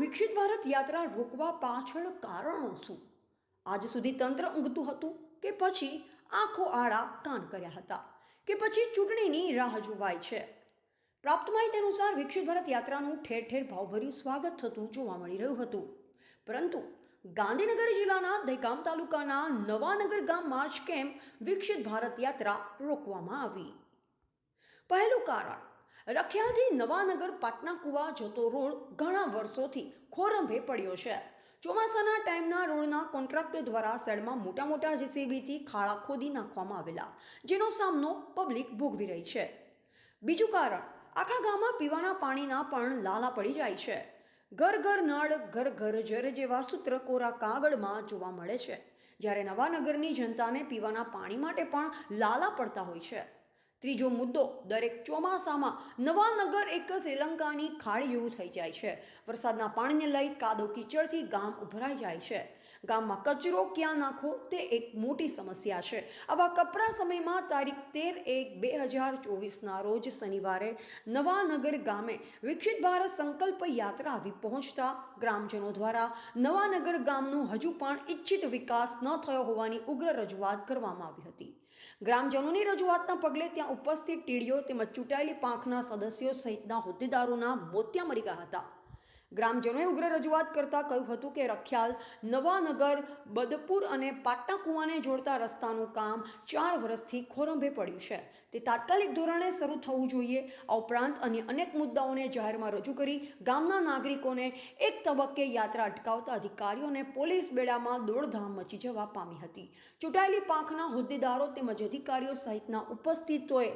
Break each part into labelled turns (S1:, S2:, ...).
S1: વિકસિત ભારત યાત્રા રોકવા પાછળ કારણો શું? આજ સુધી તંત્ર ઊંઘતું હતું કે પછી આંખો આડા કાન કર્યા હતા કે પછી ચૂંટણીની રાહ જોવાય છે? પ્રાપ્ત માહિતી અનુસાર વિકસિત ભારત યાત્રાનું ઠેર ઠેર ભાવભર્યું સ્વાગત થતું જોવા મળી રહ્યું હતું. પરંતુ ગાંધીનગર જિલ્લાના દહેગામ તાલુકાના નવાનગર ગામમાં જ કેમ વિકસિત ભારત યાત્રા રોકવામાં આવી? પહેલું કારણ રખિયાલથી નવાનગર પાટના કુવા જતો રોડ ઘણા વર્ષોથી ખોરંભે પડ્યો છે. ચોમાસાના ટાઈમના રોડના કોન્ટ્રાક્ટર દ્વારા સાઈડમાં મોટા મોટા જેસીબીથી ખાડા ખોદી નાખવામાં આવેલા, જેનો સામનો પબ્લિક ભોગવી રહી છે. બીજું કારણ, આખા ગામમાં પીવાના પાણીના પણ લાલા પડી જાય છે. ઘર ઘર નળ, ઘર ઘર જર જેવા સૂત્ર કોરા કાગળમાં જોવા મળે છે, જ્યારે નવાનગરની જનતાને પીવાના પાણી માટે પણ લાલા પડતા હોય છે. ત્રીજો મુદ્દો, દરેક ચોમાસામાં નવાનગર એક શ્રીલંકાની ખાડી જેવું થઈ જાય છે. વરસાદના પાણીને લઈ કાદો કીચડથી ગામ ઉભરાઈ જાય છે. ગામમાં કચરો ક્યાં નાખો તે એક મોટી સમસ્યા છે. આવા કપરા સમયમાં તારીખ તેર એક બે હજાર ચોવીસના રોજ શનિવારે નવાનગર ગામે વિકસિત ભારત સંકલ્પ યાત્રા આવી પહોંચતા ગ્રામજનો દ્વારા નવાનગર ગામનું હજુ પણ ઈચ્છિત વિકાસ ન થયો હોવાની ઉગ્ર રજૂઆત કરવામાં આવી હતી. ગ્રામજનોની રજૂઆતના પગલે ત્યાં ઉપસ્થિત ટીડીઓ તેમજ ચૂંટાયેલી પાંખના સદસ્યો સહિતના હોદ્દેદારોના મોતિયા મરી ગયા હતા. ગ્રામજનોએ ઉગ્ર રજૂઆત કરતા કહ્યું હતું કે રખિયાલ નવાનગર, બદપુર અને પાટના કુવાને જોડતા રસ્તાનું કામ ચાર વર્ષથી ખોરંભે પડ્યું છે. તે તાત્કાલિક ધોરણે શરૂ થવું જોઈએ. આ ઉપરાંત અન્ય અનેક મુદ્દાઓને જાહેરમાં રજૂ કરી ગામના નાગરિકોને એક તબક્કે યાત્રા અટકાવતા અધિકારીઓને પોલીસ બેડામાં દોડધામ મચી જવા પામી હતી. ચૂંટાયેલી પાંખના હોદ્દેદારો તેમજ અધિકારીઓ સહિતના ઉપસ્થિતોએ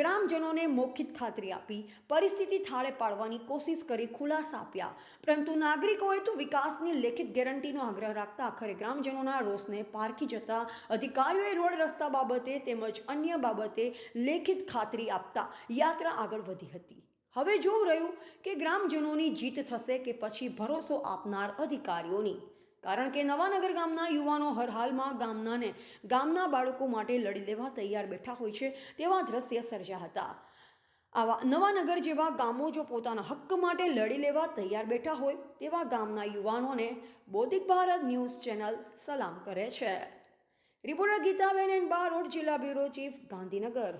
S1: ગ્રામજનોને મૌખિક ખાતરી આપી પરિસ્થિતિ થાળે પાડવાની કોશિશ કરી ખુલાસા આપ્યા. પરંતુ નાગરિકોએ તો વિકાસની લેખિત ગેરંટીનો આગ્રહ રાખતા આખરે ગ્રામજનોના રોષને પારખી જતા અધિકારીઓએ રોડ રસ્તા બાબતે તેમજ અન્ય બાબતે લેખિત ખાતરી આપતા યાત્રા આગળ વધી હતી. હવે જોવું રહ્યું કે ગ્રામજનોની જીત થશે કે પછી ભરોસો આપનાર અધિકારીઓની. કારણ કે નવાનગર ગામના યુવાનો હર હાલમાં ગામનાને ગામના બાળકો માટે લડી લેવા તૈયાર બેઠા હોય છે તેવા દ્રશ્ય સર્જા હતા. આવા નવાનગર જેવા ગામો જો પોતાના હક્ક માટે લડી લેવા તૈયાર બેઠા હોય, તેવા ગામના યુવાનોને બૌદ્ધિક ભારત ન્યૂઝ ચેનલ સલામ કરે છે. રિપોર્ટર ગીતાબેન એન્ડ બારોડ જિલ્લા બ્યુરો ચીફ, ગાંધીનગર.